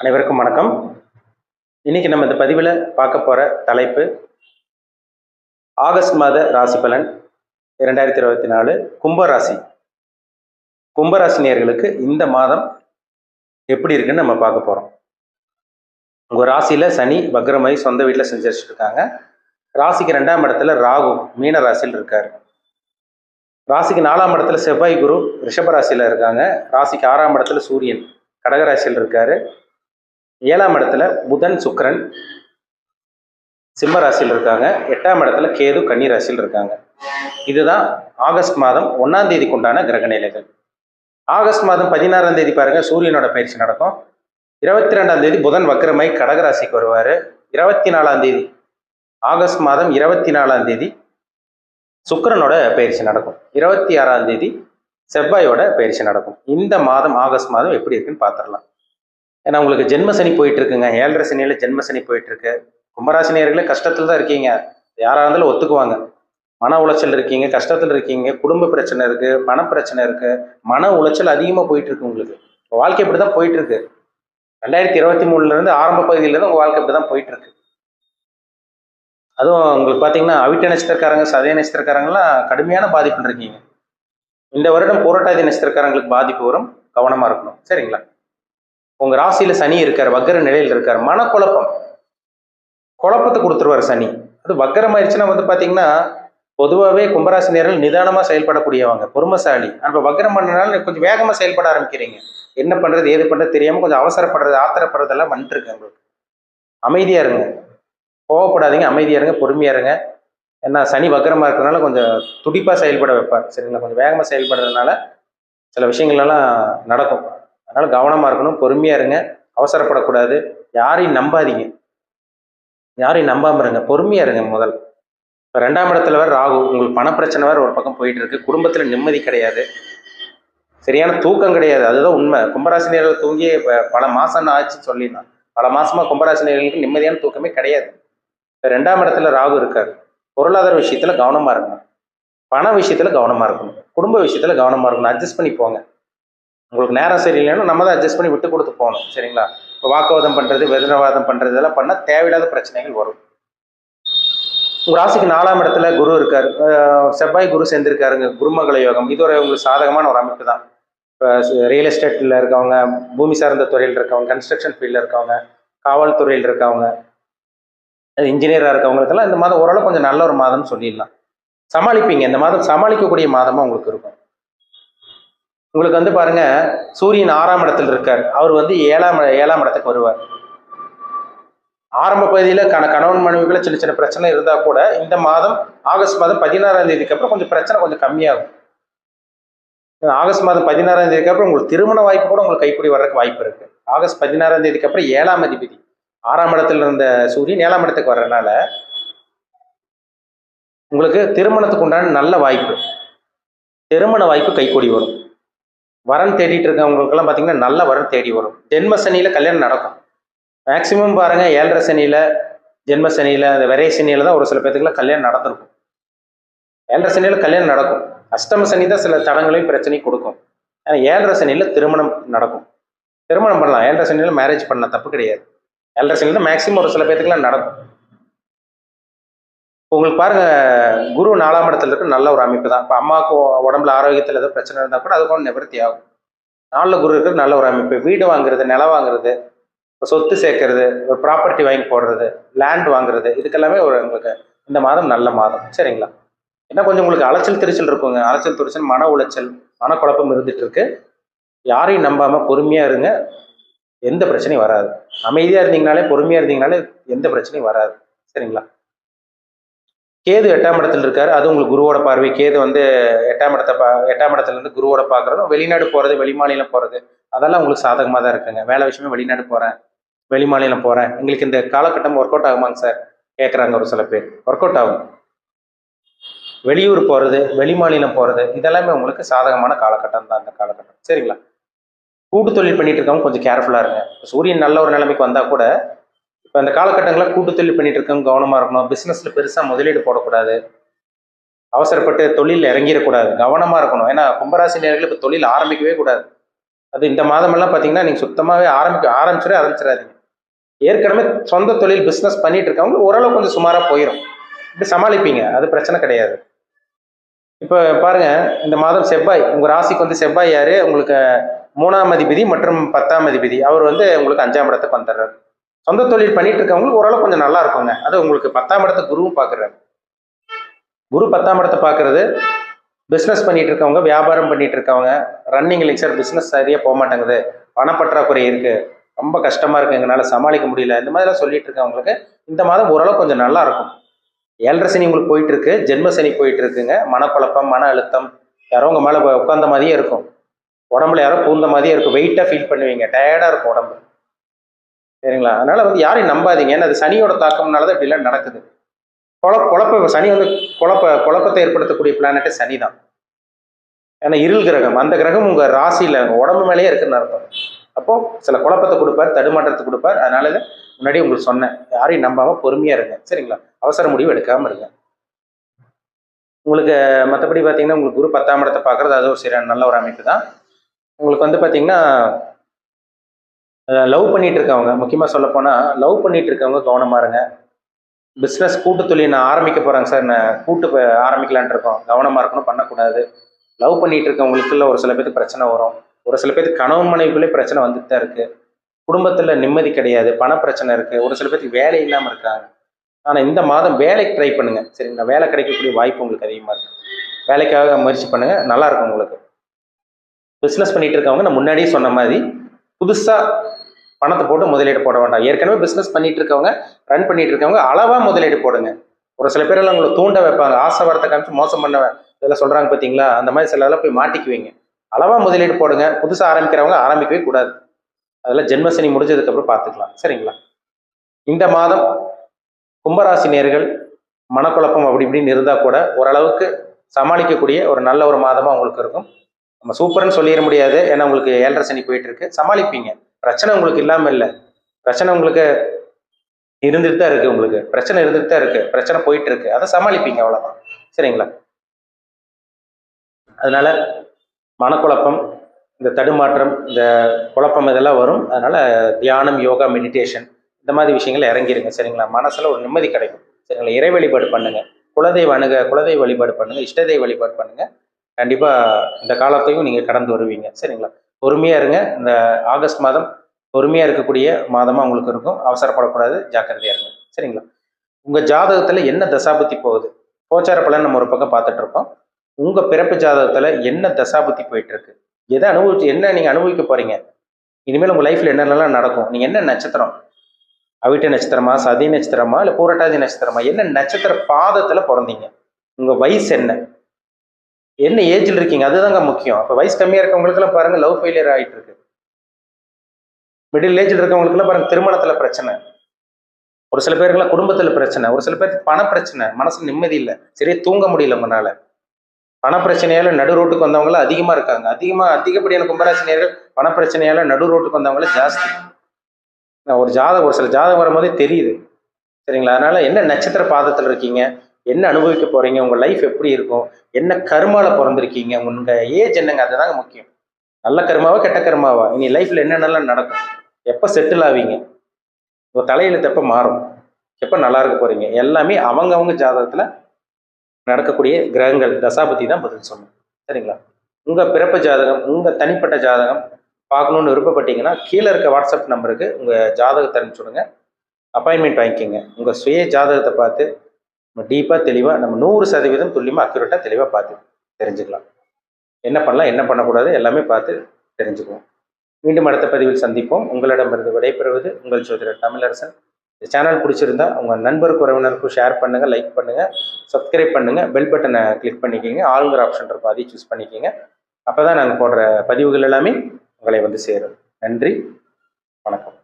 அனைவருக்கும் வணக்கம். இன்னைக்கு நம்ம இந்த பதிவில் பார்க்க போகிற தலைப்பு ஆகஸ்ட் மாத ராசி பலன் இரண்டாயிரத்தி இருபத்தி நாலு கும்பராசி கும்பராசி நேயர்களுக்கு இந்த மாதம் எப்படி இருக்குன்னு நம்ம பார்க்க போகிறோம் உங்கள் ராசியில் சனி வக்ரமை சொந்த வீட்டில் செஞ்சுட்டு இருக்காங்க. ராசிக்கு ரெண்டாம் இடத்துல ராகு மீன ராசியில் இருக்காரு. ராசிக்கு நாலாம் இடத்துல செவ்வாய் குரு ரிஷபராசியில் இருக்காங்க. ராசிக்கு ஆறாம் இடத்துல சூரியன் கடகராசியில் இருக்காரு. ஏழாம் இடத்துல புதன் சுக்கரன் சிம்ம ராசியில் இருக்காங்க. எட்டாம் இடத்துல கேது கன்னி ராசியில் இருக்காங்க. இதுதான் ஆகஸ்ட் மாதம் ஒன்னாம் தேதிக்கு உண்டான கிரக நிலைகள். ஆகஸ்ட் மாதம் பதினாறாம் தேதி பாருங்க சூரியனோட பயிற்சி நடக்கும். இருபத்தி ரெண்டாம் தேதி புதன் வக்ரமை கடகராசிக்கு வருவார். இருபத்தி நாலாம் தேதி ஆகஸ்ட் மாதம் இருபத்தி நாலாம் தேதி சுக்கரனோட பயிற்சி நடக்கும். இருபத்தி ஆறாம் தேதி செவ்வாயோட பயிற்சி நடக்கும். இந்த மாதம் ஆகஸ்ட் மாதம் எப்படி இருக்குன்னு பார்த்துடலாம். ஏன்னா உங்களுக்கு ஜென்மசனி போயிட்டு இருக்குங்க ஏழரை சனியில ஜென்ம சனி போயிட்டு இருக்கு கும்பராசினியர்களே கஷ்டத்துல தான் இருக்கீங்க. யாரா இருந்தாலும் ஒத்துக்குவாங்க. மன உளைச்சல் இருக்கீங்க கஷ்டத்துல இருக்கீங்க குடும்ப பிரச்சனை இருக்கு பண பிரச்சனை இருக்கு மன உளைச்சல் அதிகமா போயிட்டு இருக்கு உங்களுக்கு. உங்க வாழ்க்கை இப்படி தான் போயிட்டு இருக்கு ரெண்டாயிரத்தி இருபத்தி மூணுல இருந்து ஆரம்ப பகுதியில இருந்து உங்க வாழ்க்கை இப்படி தான் போயிட்டு இருக்கு அதுவும் உங்களுக்கு பார்த்தீங்கன்னா அவிட்ட நட்சத்திரக்காரங்க சதய நட்சத்திரக்காரங்களாம் கடுமையான பாதிப்புல இருக்கீங்க. இந்த வருடம் போராட்டாதி நட்சத்திரக்காரங்களுக்கு பாதிப்பு வரும். கவனமாக இருக்கணும். சரிங்களா? உங்க ராசியில சனி இருக்கார் வக்கர நிலையில் இருக்கார் மனக்குழப்பம். குழப்பத்தை கொடுத்துருவார் சனி. அது வக்கரம் ஆயிடுச்சுன்னா வந்து பாத்தீங்கன்னா பொதுவாகவே கும்பராசி நேர்கள் நிதானமா செயல்படக்கூடியவங்க பொறுமசாலி. அப்போ வக்கரம் பண்ணனால கொஞ்சம் வேகமா செயல்பட ஆரம்பிக்கிறீங்க. என்ன பண்றது ஏது பண்றது தெரியாம கொஞ்சம் அவசரப்படுறது ஆத்திரப்படுறதெல்லாம் வந்துட்டு உங்களுக்கு. அமைதியா இருங்க. கோவப்படாதீங்க அமைதியா இருங்க பொறுமையா இருங்க. ஏன்னா சனி வக்கரமா இருக்கிறதுனால கொஞ்சம் துடிப்பா செயல்பட வைப்பார். சரிங்களா? கொஞ்சம் வேகமா செயல்படுறதுனால சில விஷயங்கள்லாம் நடக்கும். அதனால கவனமா இருக்கணும் பொறுமையாக இருங்க அவசரப்படக்கூடாது யாரையும் நம்பாதீங்க. யாரையும் நம்பாமல் இருங்க பொறுமையா இருங்க முதல். இப்போ ரெண்டாம் இடத்துல வேற ராகு உங்களுக்கு பணப்பிரச்சனை வேறு ஒரு பக்கம் போயிட்டு இருக்கு குடும்பத்தில் நிம்மதி கிடையாது. சரியான தூக்கம் கிடையாது அதுதான் உண்மை. கும்பராசினியர்கள் தூங்கி இப்போ பல மாசம் ஆச்சுன்னு சொல்லிடலாம் பல மாசமா கும்பராசினியர்களுக்கு நிம்மதியான தூக்கமே கிடையாது. இப்போ ரெண்டாம் இடத்துல ராகு இருக்காரு. பொருளாதார விஷயத்துல கவனமா இருக்கணும் பண விஷயத்துல கவனமா இருக்கணும். குடும்ப விஷயத்துல கவனமா இருக்கணும். அட்ஜஸ்ட் பண்ணி போங்க. உங்களுக்கு நேரம் சரியில்லைன்னா நம்ம தான் அட்ஜஸ்ட் பண்ணி விட்டு கொடுத்து போகணும். சரிங்களா? இப்போ வாக்குவாதம் பண்ணுறது வெதனவாதம் பண்ணுறது இதெல்லாம் பண்ணால் தேவையில்லாத பிரச்சனைகள் வரும். உங்கள் ராசிக்கு நாலாம் இடத்துல குரு இருக்கார். செவ்வாய் குரு சேர்ந்திருக்காருங்க. குருமங்கள யோகம். இது ஒரு உங்களுக்கு சாதகமான ஒரு அமைப்பு தான். இப்போ ரியல் எஸ்டேட்டில் இருக்கவங்க பூமி சார்ந்த துறையில் இருக்கவங்க கன்ஸ்ட்ரக்ஷன் ஃபீல்டில் இருக்கவங்க காவல்துறையில் இருக்கவங்க இன்ஜினியராக இருக்கவங்களுக்கெல்லாம் இந்த மாதம் ஓரளவு கொஞ்சம் நல்ல ஒரு மாதம்னு சொல்லிடலாம். சமாளிப்பீங்க. இந்த மாதம் சமாளிக்கக்கூடிய மாதமாக உங்களுக்கு இருக்கும். உங்களுக்கு வந்து பாருங்க சூரியன் ஆறாம் இடத்துல இருக்கார். அவர் வந்து ஏழாம் ஏழாம் இடத்துக்கு வருவார். ஆரம்ப பகுதியில் கண கணவன் மனைவிக்குள்ள சின்ன சின்ன பிரச்சனை இருந்தால் கூட இந்த மாதம் ஆகஸ்ட் மாதம் பதினாறாம் தேதிக்கு அப்புறம் கொஞ்சம் பிரச்சனை கொஞ்சம் கம்மியாகும். ஆகஸ்ட் மாதம் பதினாறாம் தேதிக்கு அப்புறம் உங்களுக்கு திருமண வாய்ப்பு கூட உங்களுக்கு கைக்கூடி வர்றதுக்கு வாய்ப்பு இருக்கு. ஆகஸ்ட் பதினாறாம் தேதிக்கு அப்புறம் ஏழாம் அதிபதி. ஆறாம் இடத்துல இருந்த சூரியன் ஏழாம் இடத்துக்கு வர்றதுனால உங்களுக்கு திருமணத்துக்கு உண்டான நல்ல வாய்ப்பு. திருமண வாய்ப்பு கைக்கூடி வரும். வரன் தேடிட்டு இருக்கவங்களுக்கெல்லாம் பார்த்தீங்கன்னா நல்ல வரன் தேடி வரும். ஜென்ம சனியில் கல்யாணம் நடக்கும். மேக்சிமம் பாருங்க ஏழரை சனியில் ஜென்ம சனியில் அந்த விரைய சனியில் தான் ஒரு சில பேத்துக்குலாம் கல்யாணம் நடந்திருக்கும். ஏழரை சனியில் கல்யாணம் நடக்கும். அஷ்டம சனி தான் சில தடங்களையும் பிரச்சனையும் கொடுக்கும். ஆனால் ஏழரை சனியில் திருமணம் நடக்கும். திருமணம் பண்ணலாம். ஏழரை சனியில் மேரேஜ் பண்ண தப்பு கிடையாது. ஏழரை சனியில் மேக்சிமம் ஒரு சில பேத்துக்குலாம் நடக்கும். உங்களுக்கு பாருங்க குரு நாலாம் இடத்துல இருக்க நல்ல ஒரு அமைப்பு தான். இப்போ அம்மாவுக்கு உடம்புல ஆரோக்கியத்தில் ஏதோ பிரச்சனை இருந்தால் கூட அதுக்கு கூட நிவர்த்தி ஆகும். நாளில் குரு இருக்கிறது நல்ல ஒரு அமைப்பு. வீடு வாங்குறது நிலம் வாங்குறது சொத்து சேர்க்கறது ஒரு ப்ராப்பர்ட்டி வாங்கி போடுறது லேண்ட் வாங்குறது இதுக்கெல்லாமே ஒரு உங்களுக்கு இந்த மாதம் நல்ல மாதம். சரிங்களா? என்ன கொஞ்சம் உங்களுக்கு அலைச்சல் திருச்சல் இருக்குங்க. அலைச்சல் திருச்சல் மன உளைச்சல் மனக்குழப்பம் இருந்துட்டு இருக்கு. யாரையும் நம்பாமல் பொறுமையாக இருங்க. எந்த பிரச்சனையும் வராது. அமைதியாக இருந்தீங்கனாலே பொறுமையாக இருந்தீங்கனாலே எந்த பிரச்சனையும் வராது. சரிங்களா? கேது எட்டாம் இடத்துல இருக்காரு. அது உங்களுக்கு குருவோட பார்வை. கேது வந்து எட்டாம் இடத்த பா எட்டாம் இடத்துல இருந்து குருவோட பார்க்குறதும் வெளிநாடு போகிறது வெளிமாநிலம் போகிறது அதெல்லாம் உங்களுக்கு சாதகமாக தான் இருக்குங்க. வேலை விஷயமே வெளிநாடு போகிறேன் வெளிமாநிலம் போகிறேன் எங்களுக்கு இந்த காலகட்டம் ஒர்க் அவுட் ஆகுமாங்க சார் கேட்குறாங்க ஒரு சில பேர். ஒர்க் அவுட் ஆகும். வெளியூர் போகிறது வெளிமாநிலம் போகிறது இதெல்லாமே உங்களுக்கு சாதகமான காலகட்டம் தான் அந்த காலகட்டம். சரிங்களா? கூட்டு தொழில் பண்ணிட்டு இருக்கவங்க கொஞ்சம் கேர்ஃபுல்லாக இருங்க. சூரியன் நல்ல ஒரு நிலைமைக்கு வந்தால் கூட இப்போ இந்த காலகட்டங்களில் கூட்டு தொழில் பண்ணிட்டு இருக்கவங்க கவனமாக இருக்கணும். பிஸ்னஸில் பெருசாக முதலீடு போடக்கூடாது. அவசரப்பட்டு தொழில் இறங்கிடக்கூடாது. கவனமாக இருக்கணும். ஏன்னா கும்பராசி நேர்கள் இப்போ தொழில் ஆரம்பிக்கவே கூடாது. அது இந்த மாதமெல்லாம் பார்த்தீங்கன்னா நீங்கள் சுத்தமாகவே ஆரம்பிக்க ஆரம்பிச்சிடே ஆரம்பிச்சிடாதீங்க. ஏற்கனவே சொந்த தொழில் பிஸ்னஸ் பண்ணிட்டு இருக்கவங்க ஓரளவு கொஞ்சம் சுமாராக போயிடும் இப்படி சமாளிப்பீங்க. அது பிரச்சனை கிடையாது. இப்போ பாருங்க இந்த மாதம் செவ்வாய். உங்கள் ராசிக்கு வந்து செவ்வாய் யாரு? உங்களுக்கு மூணாம் அதிபதி மற்றும் பத்தாம் அதிபதி. அவர் வந்து உங்களுக்கு அஞ்சாம் இடத்துக்கு வந்துடுறாரு. சொந்த தொழில் பண்ணிட்டு இருக்கவங்களுக்கு ஓரளவு கொஞ்சம் நல்லா இருக்குங்க அது உங்களுக்கு பத்தாம் இடத்த குருவும் பார்க்குறாரு. குரு பத்தாம் இடத்தை பார்க்கறது பிஸ்னஸ் பண்ணிட்டு இருக்கவங்க வியாபாரம் பண்ணிட்டு இருக்கவங்க ரன்னிங் லெக்சர் பிஸ்னஸ் சரியாக போக மாட்டேங்குது பணப்பற்றாக்குறை இருக்கு. ரொம்ப கஷ்டமா இருக்கு. எங்களால் சமாளிக்க முடியல. இந்த மாதிரிலாம் சொல்லிட்டு இருக்கவங்களுக்கு இந்த மாதம் ஓரளவு கொஞ்சம் நல்லா இருக்கும் ஏழரை சனி உங்களுக்கு போயிட்டு இருக்கு ஜென்ம சனி போயிட்டு இருக்குங்க மனக்குழப்பம் மன அழுத்தம். யாரோ உங்க மேலே உட்காந்த மாதிரியே இருக்கும். உடம்புல யாரோ பூந்த மாதிரியே இருக்கும். வெயிட்டாக ஃபீல் பண்ணுவீங்க. டயர்டாக இருக்கும் உடம்பு. சரிங்களா? அதனால வந்து யாரையும் நம்பாதீங்க. ஏன்னா அது சனியோட தாக்கம்னால தான் இப்படிலாம் நடக்குது. குழப்ப குழப்ப சனி வந்து குழப்ப குழப்பத்தை ஏற்படுத்தக்கூடிய பிளானட்டு சனி தான் ஏன்னா இருள் கிரகம். அந்த கிரகம் உங்கள் ராசியில் உடம்பு மேலேயே இருக்குன்னு அர்த்தம். அப்போ சில குழப்பத்தை கொடுப்பார் தடுமாற்றத்தை கொடுப்பார். அதனால தான் முன்னாடி உங்களுக்கு சொன்னேன். யாரையும் நம்பாமல் பொறுமையாக இருங்க. சரிங்களா? அவசர முடிவு எடுக்காமல் இருங்க. உங்களுக்கு மற்றபடி பார்த்தீங்கன்னா உங்களுக்கு குரு பத்தாம் இடத்தை பார்க்கறது அது ஒரு சரியான நல்ல ஒரு அமைப்பு தான். உங்களுக்கு வந்து பார்த்தீங்கன்னா லவ் பண்ணிட்டு இருக்கவங்க முக்கியமாக சொல்ல போனால் லவ் பண்ணிட்டு இருக்கவங்க கவனமா இருங்க. பிஸ்னஸ் கூட்டு தொழில் நான் ஆரம்பிக்க போகிறேங்க சார் நான் கூட்டு ஆரம்பிக்கலான் இருக்கோம். கவனமாக இருக்கணும் பண்ணக்கூடாது. லவ் பண்ணிட்டு இருக்கவங்களுக்குள்ள ஒரு சில பேருக்கு பிரச்சனை வரும். ஒரு சில பேருக்கு கணவன் மனைவிக்குள்ளே பிரச்சனை வந்துட்டு தான் இருக்குது குடும்பத்தில் நிம்மதி கிடையாது பண பிரச்சனை இருக்குது ஒரு சில பேருக்கு வேலை இல்லாமல் இருக்காங்க. ஆனால் இந்த மாதம் வேலைக்கு ட்ரை பண்ணுங்கள் சரிங்களா? வேலை கிடைக்கக்கூடிய வாய்ப்பு உங்களுக்கு அதிகமாக இருக்குது வேலைக்காக முயற்சி பண்ணுங்கள் நல்லா இருக்கும் உங்களுக்கு. பிஸ்னஸ் பண்ணிகிட்டு இருக்கவங்க நான் முன்னாடியே சொன்ன மாதிரி புதுசாக பணத்தை போட்டு முதலீடு போட வேண்டாம். ஏற்கனவே பிஸ்னஸ் பண்ணிட்டு இருக்கவங்க ரன் பண்ணிட்டு இருக்கவங்க அளவா முதலீடு போடுங்க. ஒரு சில பேரெல்லாம் உங்களை தூண்ட வைப்பாங்க. ஆசை வரத்தை காமிச்சு மோசம் பண்ண இதெல்லாம் சொல்றாங்க பார்த்தீங்களா அந்த மாதிரி சில இதெல்லாம் போய் மாட்டிக்குவீங்க. அளவா முதலீடு போடுங்க. புதுசாக ஆரம்பிக்கிறவங்க ஆரம்பிக்கவே கூடாது. அதெல்லாம் ஜென்மசனி முடிஞ்சதுக்கப்புறம் பார்த்துக்கலாம் சரிங்களா? இந்த மாதம் கும்பராசி நேர்கள் மனக்குழப்பம் அப்படி இப்படின்னு இருந்தால் கூட ஓரளவுக்கு சமாளிக்கக்கூடிய ஒரு நல்ல ஒரு மாதமாக உங்களுக்கு இருக்கும். நம்ம சூப்பர்னு சொல்லிட முடியாது. ஏன்னா உங்களுக்கு ஏழரை சனி போயிட்டு இருக்கு சமாளிப்பீங்க. பிரச்சனை உங்களுக்கு இல்லாமல் இல்லை. பிரச்சனை உங்களுக்கு இருந்துட்டு தான் இருக்கு உங்களுக்கு. பிரச்சனை இருந்துட்டு தான் இருக்கு. பிரச்சனை போயிட்டு இருக்கு. அதை சமாளிப்பீங்க அவ்வளவுதான். சரிங்களா? அதனால மனக்குழப்பம் இந்த தடுமாற்றம் இந்த குழப்பம் இதெல்லாம் வரும். அதனால தியானம் யோகா மெடிடேஷன் இந்த மாதிரி விஷயங்கள் இறங்கிருங்க. சரிங்களா? மனசுல ஒரு நிம்மதி கிடைக்கும். சரிங்களா? இறை வழிபாடு பண்ணுங்க. குலதெய்வ அணுக குலதெய்வ வழிபாடு பண்ணுங்க. இஷ்டதெய்வ வழிபாடு பண்ணுங்க. கண்டிப்பா இந்த காலத்தையும் நீங்க கடந்து வருவீங்க. சரிங்களா? பொறுமையாக இருங்க. இந்த ஆகஸ்ட் மாதம் பொறுமையாக இருக்கக்கூடிய மாதமாக உங்களுக்கு இருக்கும். அவசரப்படக்கூடாது. ஜாக்கிரதையாக இருங்க. சரிங்களா? உங்கள் ஜாதகத்தில் என்ன தசாபுத்தி போகுது? கோச்சார பலன் நம்ம ஒரு பக்கம் பார்த்துட்ருக்கோம். உங்கள் பிறப்பு ஜாதகத்தில் என்ன தசாபுத்தி போயிட்டுருக்கு எதை அனுபவிச்சு என்ன நீங்கள் அனுபவிக்க போகிறீங்க இனிமேல் உங்கள் லைஃப்பில் என்னென்னலாம் நடக்கும்? நீங்கள் என்ன நட்சத்திரம்? அவிட்ட நட்சத்திரமா? சதி நட்சத்திரமா? இல்லை பூரட்டாதி நட்சத்திரமா? என்ன நட்சத்திர பாதத்தில் பிறந்தீங்க? உங்கள் வயசு என்ன? என்ன ஏஜில் இருக்கீங்க? அதுதாங்க முக்கியம். இப்போ வயசு கம்மியாக இருக்கவங்களுக்குலாம் பாருங்க லவ் ஃபெயிலியர் ஆகிட்டு இருக்கு மிடில் ஏஜ்ல இருக்கவங்களுக்குலாம் பாருங்க திருமணத்தில் பிரச்சனை. ஒரு சில பேருக்குலாம் குடும்பத்தில் பிரச்சனை. ஒரு சில பேருக்கு பண பிரச்சனை மனசு நிம்மதி இல்லை. சரியா தூங்க முடியல உங்களால். பண பிரச்சனையால நடு ரோட்டுக்கு வந்தவங்களாம் அதிகமாக இருக்காங்க. அதிகமாக அதிகப்படியான கும்பராசினியர்கள் பண பிரச்சனையால நடு ரோட்டுக்கு வந்தவங்கள ஜாஸ்தி. நான் ஒரு ஜாதகம் ஒரு சில ஜாதகம் வரும்போதே தெரியுது. சரிங்களா? அதனால என்ன நட்சத்திர பாதத்தில் இருக்கீங்க? என்ன அனுபவிக்க போறீங்க? உங்க லைஃப் எப்படி இருக்கும்? என்ன கருமால பிறந்திருக்கீங்க? உங்க ஏஜ் என்னங்க? அதுதாங்க முக்கியம். நல்ல கருமாவா கெட்ட கருமாவா? இனி லைஃப்ல என்னென்னலாம் நடக்கும்? எப்ப செட்டில் ஆவீங்க? உங்க தலையெழுத்து எப்போ மாறும்? எப்ப நல்லா இருக்க போறீங்க? எல்லாமே அவங்கவுங்க ஜாதகத்துல நடக்கக்கூடிய கிரகங்கள். தசாபதி தான் பதில் சொன்னோம் சரிங்களா? உங்க பிறப்பு ஜாதகம் உங்க தனிப்பட்ட ஜாதகம் பார்க்கணும்னு விருப்பப்பட்டீங்கன்னா கீழே இருக்க வாட்ஸ்அப் நம்பருக்கு உங்க ஜாதகத்தை அனுப்பிச்சுடுங்க. அப்பாயின்மெண்ட் வாங்கிக்கோங்க. உங்க சுய ஜாதகத்தை பார்த்து டீப்பாக தெளிவாக நம்ம நூறு சதவீதம் துல்லியமாக அக்யூரேட்டாக தெளிவாக பார்த்து தெரிஞ்சுக்கலாம். என்ன பண்ணலாம் என்ன பண்ணக்கூடாது எல்லாமே பார்த்து தெரிஞ்சுக்குவோம். மீண்டும் அடுத்த பதிவில் சந்திப்போம். உங்களிடமிருந்து விடைபெறுவது உங்கள் சோதரர் தமிழரசன். இந்த சேனல் பிடிச்சிருந்தா உங்கள் நண்பருக்கு உறவினருக்கும் ஷேர் பண்ணுங்கள் லைக் பண்ணுங்கள் சப்ஸ்கிரைப் பண்ணுங்கள் பெல் பட்டனை கிளிக் பண்ணிக்கிங்க ஆளுங்கிற ஆப்ஷன் இருக்கும் அதையும் சூஸ் பண்ணிக்கிங்க. அப்போ தான் நாங்கள் போடுற பதிவுகள் எல்லாமே உங்களை வந்து சேரும். நன்றி வணக்கம்.